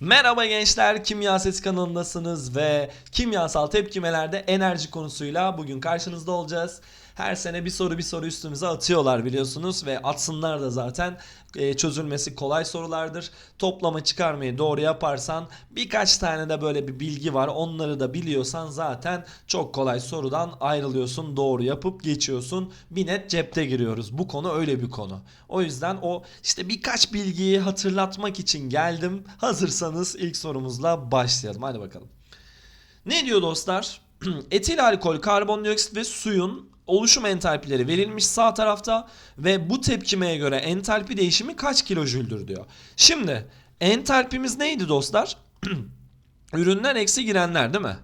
Merhaba gençler, Kimya Sesi kanalındasınız ve kimyasal tepkimelerde enerji konusuyla bugün karşınızda olacağız. Her sene bir soru bir soru üstümüze atıyorlar biliyorsunuz ve atsınlar da zaten e, çözülmesi kolay sorulardır. Toplama çıkarmayı doğru yaparsan birkaç tane de böyle bir bilgi var onları da biliyorsan zaten çok kolay sorudan ayrılıyorsun doğru yapıp geçiyorsun. Bir net cepte giriyoruz. Bu konu öyle bir konu. O yüzden o işte birkaç bilgiyi hatırlatmak için geldim. Hazırsanız ilk sorumuzla başlayalım. Hadi bakalım. Ne diyor dostlar? Etil alkol, karbondioksit ve suyun oluşum entalpileri verilmiş sağ tarafta ve bu tepkimeye göre entalpi değişimi kaç kilojüldür diyor. Şimdi entalpimiz neydi dostlar? Ürünler eksi girenler değil mi?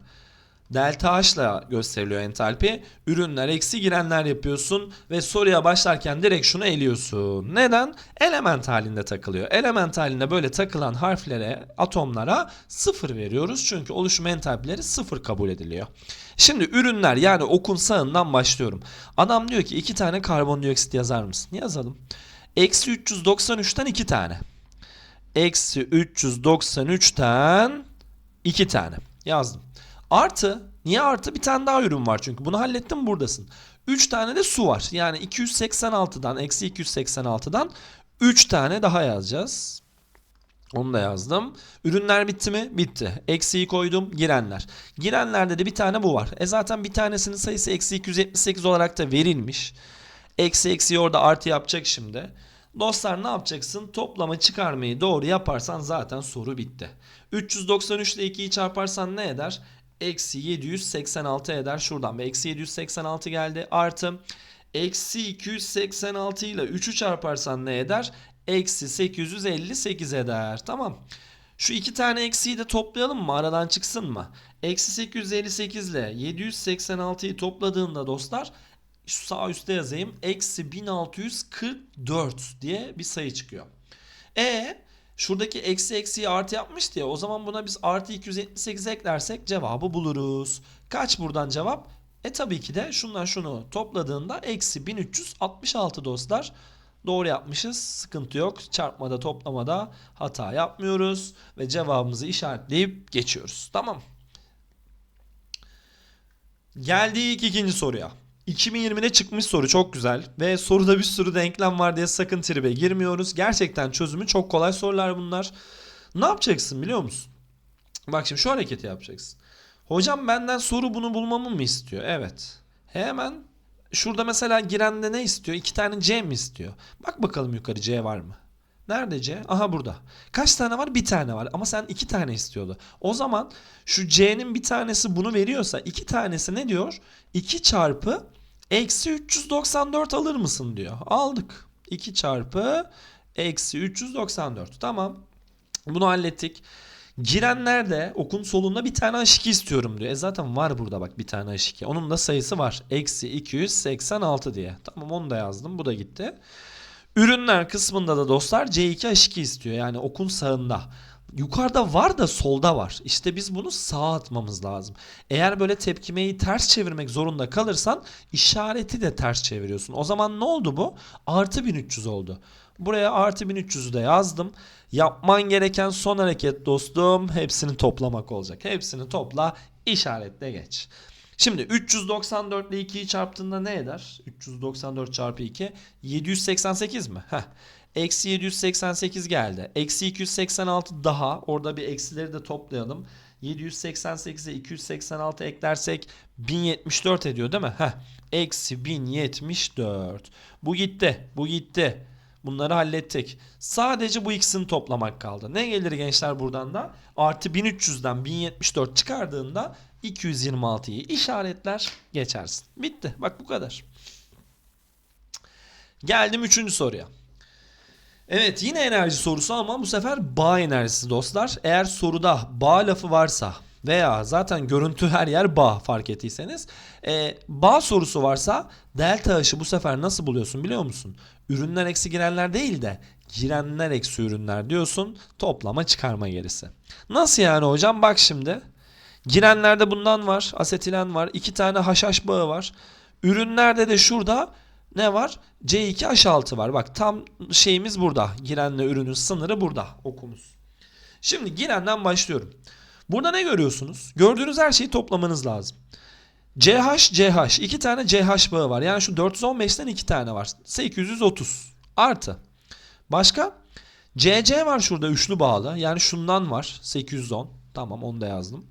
Delta H ile gösteriliyor entalpi. Ürünler eksi girenler yapıyorsun ve soruya başlarken direkt şunu eliyorsun. Neden? Element halinde takılıyor. Element halinde böyle takılan harflere, atomlara sıfır veriyoruz. Çünkü oluşum entalpileri sıfır kabul ediliyor. Şimdi ürünler yani okun sağından başlıyorum. Adam diyor ki iki tane karbondioksit yazar mısın? Yazalım. Eksi 393'ten iki tane. Eksi 393'ten iki tane. Yazdım. Artı niye artı bir tane daha ürün var çünkü bunu hallettim buradasın. 3 tane de su var. Yani 286'dan eksi 286'dan 3 tane daha yazacağız. Onu da yazdım. Ürünler bitti mi? Bitti. Eksiyi koydum. Girenler. Girenlerde de bir tane bu var. E zaten bir tanesinin sayısı eksi 278 olarak da verilmiş. Eksi eksiyi orada artı yapacak şimdi. Dostlar ne yapacaksın? Toplama çıkarmayı doğru yaparsan zaten soru bitti. 393 ile 2'yi çarparsan ne eder? Eksi 786 eder. Şuradan bir eksi 786 geldi. Artı eksi 286 ile 3'ü çarparsan ne eder? Eksi 858 eder. Tamam. Şu iki tane eksiyi de toplayalım mı? Aradan çıksın mı? Eksi 858 ile 786'yı topladığında dostlar şu sağ üstte yazayım. Eksi 1644 diye bir sayı çıkıyor. E şuradaki eksi eksiyi artı yapmıştı ya. O zaman buna biz artı 278 eklersek cevabı buluruz. Kaç buradan cevap? E tabii ki de şundan şunu topladığında eksi 1366 dostlar. Doğru yapmışız. Sıkıntı yok. Çarpmada toplamada hata yapmıyoruz. Ve cevabımızı işaretleyip geçiyoruz. Tamam. Geldik ikinci soruya. 2020'de çıkmış soru çok güzel ve soruda bir sürü denklem var diye sakın tribe girmiyoruz. Gerçekten çözümü çok kolay sorular bunlar. Ne yapacaksın biliyor musun? Bak şimdi şu hareketi yapacaksın. Hocam benden soru bunu bulmamı mı istiyor? Evet. Hemen şurada mesela girende ne istiyor? İki tane C mi istiyor? Bak bakalım yukarı C var mı? Nerede C? Aha burada. Kaç tane var? Bir tane var. Ama sen iki tane istiyordu. O zaman şu C'nin bir tanesi bunu veriyorsa iki tanesi ne diyor? 2 çarpı eksi 394 alır mısın diyor. Aldık. 2 çarpı eksi 394. Tamam. Bunu hallettik. Girenlerde okun solunda bir tane H2 istiyorum diyor. E zaten var burada bak bir tane H2. Onun da sayısı var. Eksi 286 diye. Tamam onu da yazdım. Bu da gitti. Ürünler kısmında da dostlar C2H2 istiyor. Yani okun sağında. Yukarıda var da solda var. İşte biz bunu sağa atmamız lazım. Eğer böyle tepkimeyi ters çevirmek zorunda kalırsan işareti de ters çeviriyorsun. O zaman ne oldu bu? Artı 1300 oldu. Buraya artı 1300'ü de yazdım. Yapman gereken son hareket dostum hepsini toplamak olacak. Hepsini topla işaretle geç. Şimdi 394 ile 2'yi çarptığında ne eder? 394 çarpı 2 788 mi? Heh. Eksi 788 geldi. Eksi 286 daha. Orada bir eksileri de toplayalım. 788'e 286 eklersek 1074 ediyor değil mi? Heh. Eksi 1074. Bu gitti. Bu gitti. Bunları hallettik. Sadece bu ikisini toplamak kaldı. Ne gelir gençler buradan da? Artı 1300'den 1074 çıkardığında 226'yı işaretler geçersin. Bitti. Bak bu kadar. Geldim üçüncü soruya. Evet yine enerji sorusu ama bu sefer bağ enerjisi dostlar. Eğer soruda bağ lafı varsa veya zaten görüntü her yer bağ fark ettiyseniz. E, bağ sorusu varsa delta H'ı bu sefer nasıl buluyorsun biliyor musun? Ürünler eksi girenler değil de girenler eksi ürünler diyorsun. Toplama çıkarma gerisi. Nasıl yani hocam? Bak şimdi. Girenlerde bundan var. Asetilen var. iki tane haşhaş bağı var. Ürünlerde de şurada ne var? C2H6 var. Bak tam şeyimiz burada. Girenle ürünün sınırı burada okumuz. Şimdi girenden başlıyorum. Burada ne görüyorsunuz? Gördüğünüz her şeyi toplamanız lazım. CH, CH. iki tane CH bağı var. Yani şu 415'ten iki tane var. 830. Artı. Başka? CC var şurada üçlü bağlı. Yani şundan var. 810. Tamam onu da yazdım.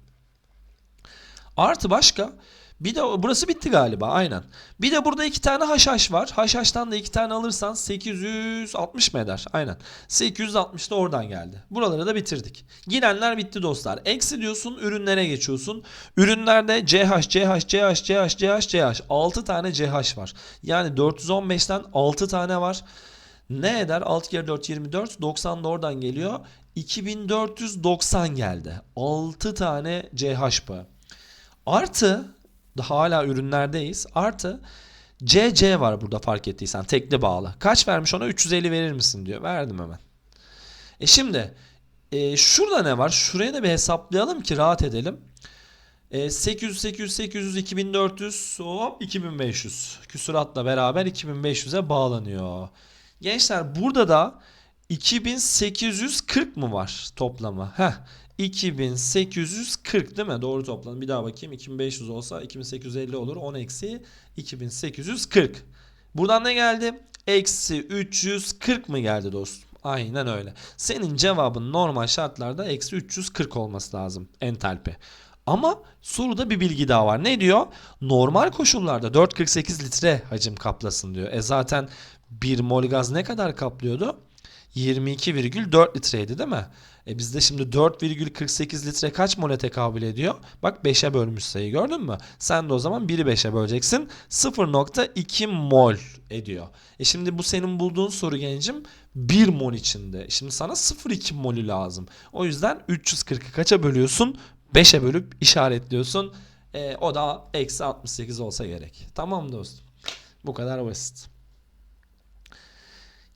Artı başka? Bir de burası bitti galiba aynen. Bir de burada iki tane haşhaş var. Haşhaştan da iki tane alırsan 860 mı eder? Aynen. 860 da oradan geldi. Buraları da bitirdik. Girenler bitti dostlar. Eksi diyorsun ürünlere geçiyorsun. Ürünlerde CH, CH, CH, CH, CH, CH. 6 tane CH var. Yani 415'ten 6 tane var. Ne eder? 6 kere 4 24. 90 da oradan geliyor. 2490 geldi. 6 tane CH bağı. Artı hala ürünlerdeyiz. Artı CC var burada fark ettiysen tekli bağlı. Kaç vermiş ona? 350 verir misin diyor. Verdim hemen. E şimdi e, şurada ne var? Şuraya da bir hesaplayalım ki rahat edelim. E, 800 800 800 2400 hop 2500 küsuratla beraber 2500'e bağlanıyor. Gençler burada da 2840 mı var toplamı? Heh. 2840 değil mi? Doğru toplam. Bir daha bakayım. 2500 olsa 2850 olur. 10 eksi 2840. Buradan ne geldi? Eksi 340 mı geldi dostum? Aynen öyle. Senin cevabın normal şartlarda eksi 340 olması lazım entalpi. Ama soruda bir bilgi daha var. Ne diyor? Normal koşullarda 4.48 litre hacim kaplasın diyor. E zaten 1 mol gaz ne kadar kaplıyordu? 22,4 litreydi değil mi? E bizde şimdi 4,48 litre kaç mole tekabül ediyor? Bak 5'e bölmüş sayı gördün mü? Sen de o zaman 1'i 5'e böleceksin. 0.2 mol ediyor. E şimdi bu senin bulduğun soru gencim 1 mol içinde. Şimdi sana 0.2 molü lazım. O yüzden 340'ı kaça bölüyorsun? 5'e bölüp işaretliyorsun. E, o da eksi 68 olsa gerek. Tamam dostum. Bu kadar basit.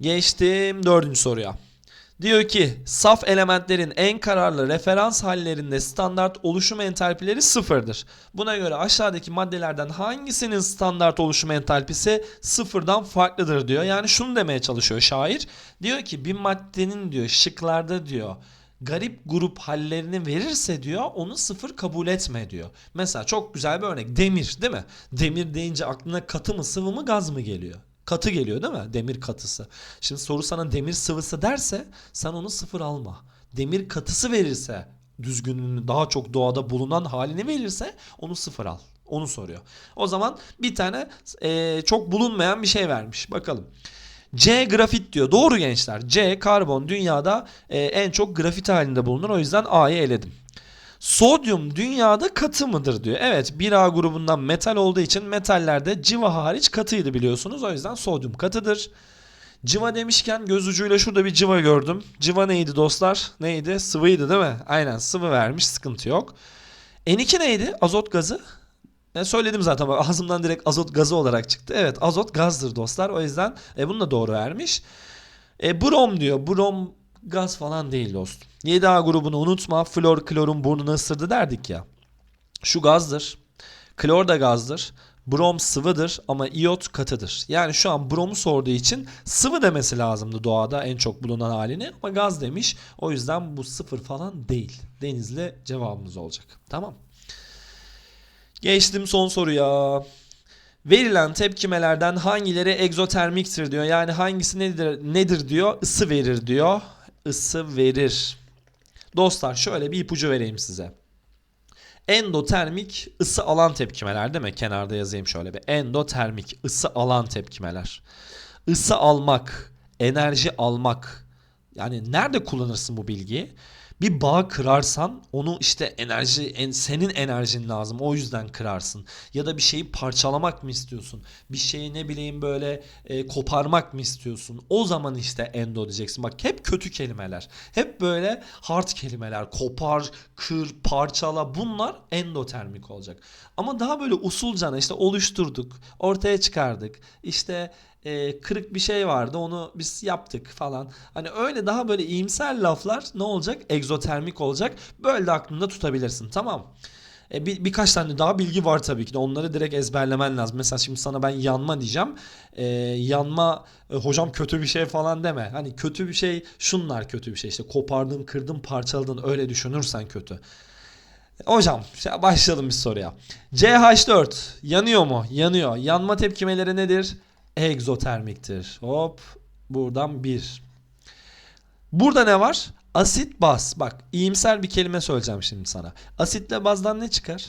Geçtim dördüncü soruya. Diyor ki saf elementlerin en kararlı referans hallerinde standart oluşum entalpileri sıfırdır. Buna göre aşağıdaki maddelerden hangisinin standart oluşum entalpisi sıfırdan farklıdır diyor. Yani şunu demeye çalışıyor şair. Diyor ki bir maddenin diyor şıklarda diyor garip grup hallerini verirse diyor onu sıfır kabul etme diyor. Mesela çok güzel bir örnek demir değil mi? Demir deyince aklına katı mı sıvı mı gaz mı geliyor? Katı geliyor değil mi? Demir katısı. Şimdi soru sana demir sıvısı derse sen onu sıfır alma. Demir katısı verirse düzgünlüğünü daha çok doğada bulunan halini verirse onu sıfır al. Onu soruyor. O zaman bir tane e, çok bulunmayan bir şey vermiş. Bakalım. C grafit diyor. Doğru gençler. C karbon dünyada e, en çok grafit halinde bulunur. O yüzden A'yı eledim. Sodyum dünyada katı mıdır diyor. Evet 1A grubundan metal olduğu için metallerde civa hariç katıydı biliyorsunuz. O yüzden sodyum katıdır. Civa demişken göz ucuyla şurada bir civa gördüm. Civa neydi dostlar? Neydi? Sıvıydı değil mi? Aynen sıvı vermiş sıkıntı yok. N2 neydi? Azot gazı. Ne söyledim zaten ağzımdan direkt azot gazı olarak çıktı. Evet azot gazdır dostlar. O yüzden e, bunu da doğru vermiş. E, brom diyor. Brom gaz falan değil dostum. 7A grubunu unutma. Flor klorun burnunu ısırdı derdik ya. Şu gazdır. Klor da gazdır. Brom sıvıdır ama iot katıdır. Yani şu an bromu sorduğu için sıvı demesi lazımdı doğada en çok bulunan halini ama gaz demiş. O yüzden bu sıfır falan değil. Denizli cevabımız olacak. Tamam. Geçtim son soruya. Verilen tepkimelerden hangileri egzotermiktir diyor. Yani hangisi nedir, nedir diyor? Isı verir diyor. Isı verir. Dostlar şöyle bir ipucu vereyim size. Endotermik ısı alan tepkimeler değil mi? Kenarda yazayım şöyle bir. Endotermik ısı alan tepkimeler. Isı almak, enerji almak. Yani nerede kullanırsın bu bilgiyi? Bir bağ kırarsan onu işte enerji en, senin enerjin lazım o yüzden kırarsın. Ya da bir şeyi parçalamak mı istiyorsun? Bir şeyi ne bileyim böyle e, koparmak mı istiyorsun? O zaman işte endo diyeceksin. Bak hep kötü kelimeler. Hep böyle hard kelimeler. Kopar, kır, parçala bunlar endotermik olacak. Ama daha böyle usulcana işte oluşturduk, ortaya çıkardık. İşte e, kırık bir şey vardı onu biz yaptık falan. Hani öyle daha böyle iyimser laflar ne olacak? Egzotermik olacak. Böyle de aklında tutabilirsin tamam E, bir, birkaç tane daha bilgi var tabii ki de onları direkt ezberlemen lazım. Mesela şimdi sana ben yanma diyeceğim. E, yanma e, hocam kötü bir şey falan deme. Hani kötü bir şey şunlar kötü bir şey. İşte kopardın, kırdın, parçaladın öyle düşünürsen kötü. Hocam başlayalım bir soruya. CH4 yanıyor mu? Yanıyor. Yanma tepkimeleri nedir? Egzotermiktir. Hop buradan bir. Burada ne var? Asit baz. Bak iyimser bir kelime söyleyeceğim şimdi sana. Asitle bazdan ne çıkar?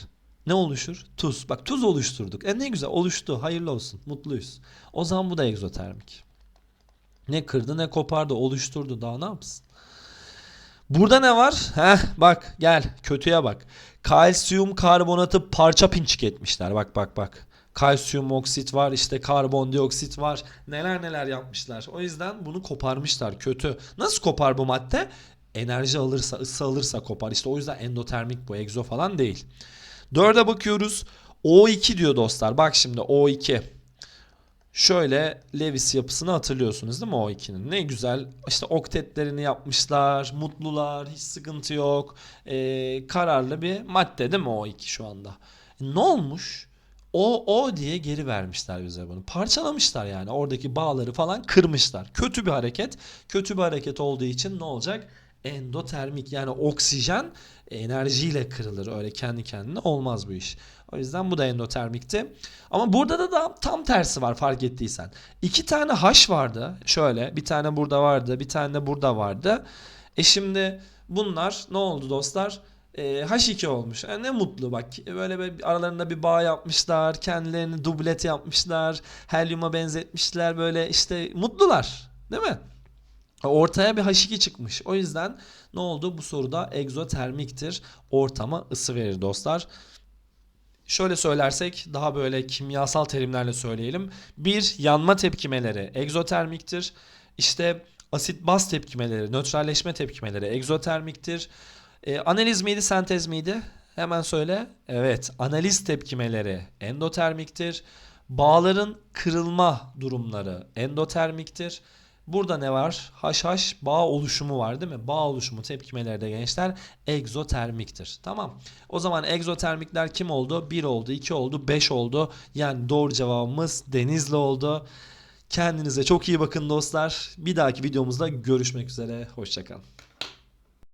Ne oluşur? Tuz. Bak tuz oluşturduk. E ne güzel oluştu. Hayırlı olsun. Mutluyuz. O zaman bu da egzotermik. Ne kırdı ne kopardı oluşturdu. Daha ne yapsın? Burada ne var? Heh bak gel kötüye bak. Kalsiyum karbonatı parça pinçik etmişler. Bak bak bak. Kalsiyum oksit var işte karbondioksit var. Neler neler yapmışlar. O yüzden bunu koparmışlar. Kötü. Nasıl kopar bu madde? Enerji alırsa, ısı alırsa kopar. İşte o yüzden endotermik bu. Egzo falan değil. Dörde bakıyoruz. O2 diyor dostlar. Bak şimdi O2. Şöyle Lewis yapısını hatırlıyorsunuz değil mi o ikinin? Ne güzel işte oktetlerini yapmışlar, mutlular, hiç sıkıntı yok. Ee, kararlı bir madde değil mi o iki şu anda? Ne olmuş? O o diye geri vermişler bize bunu. Parçalamışlar yani oradaki bağları falan kırmışlar. Kötü bir hareket. Kötü bir hareket olduğu için ne olacak? Endotermik yani oksijen enerjiyle kırılır. Öyle kendi kendine olmaz bu iş. O yüzden bu da endotermikti. Ama burada da, da tam tersi var fark ettiysen. İki tane H vardı. Şöyle bir tane burada vardı. Bir tane de burada vardı. E şimdi bunlar ne oldu dostlar? E, H2 olmuş. E, ne mutlu bak. Böyle bir aralarında bir bağ yapmışlar. Kendilerini dublet yapmışlar. Helyuma benzetmişler. Böyle işte mutlular. Değil mi? Ortaya bir H2 çıkmış. O yüzden ne oldu? Bu soruda egzotermiktir. Ortama ısı verir dostlar. Şöyle söylersek daha böyle kimyasal terimlerle söyleyelim. Bir yanma tepkimeleri egzotermiktir. İşte asit baz tepkimeleri, nötralleşme tepkimeleri egzotermiktir. E, analiz miydi, sentez miydi? Hemen söyle. Evet, analiz tepkimeleri endotermiktir. Bağların kırılma durumları endotermiktir. Burada ne var? HH bağ oluşumu var değil mi? Bağ oluşumu tepkimeleri de gençler egzotermiktir. Tamam. O zaman egzotermikler kim oldu? 1 oldu, 2 oldu, 5 oldu. Yani doğru cevabımız Denizli oldu. Kendinize çok iyi bakın dostlar. Bir dahaki videomuzda görüşmek üzere. Hoşçakalın.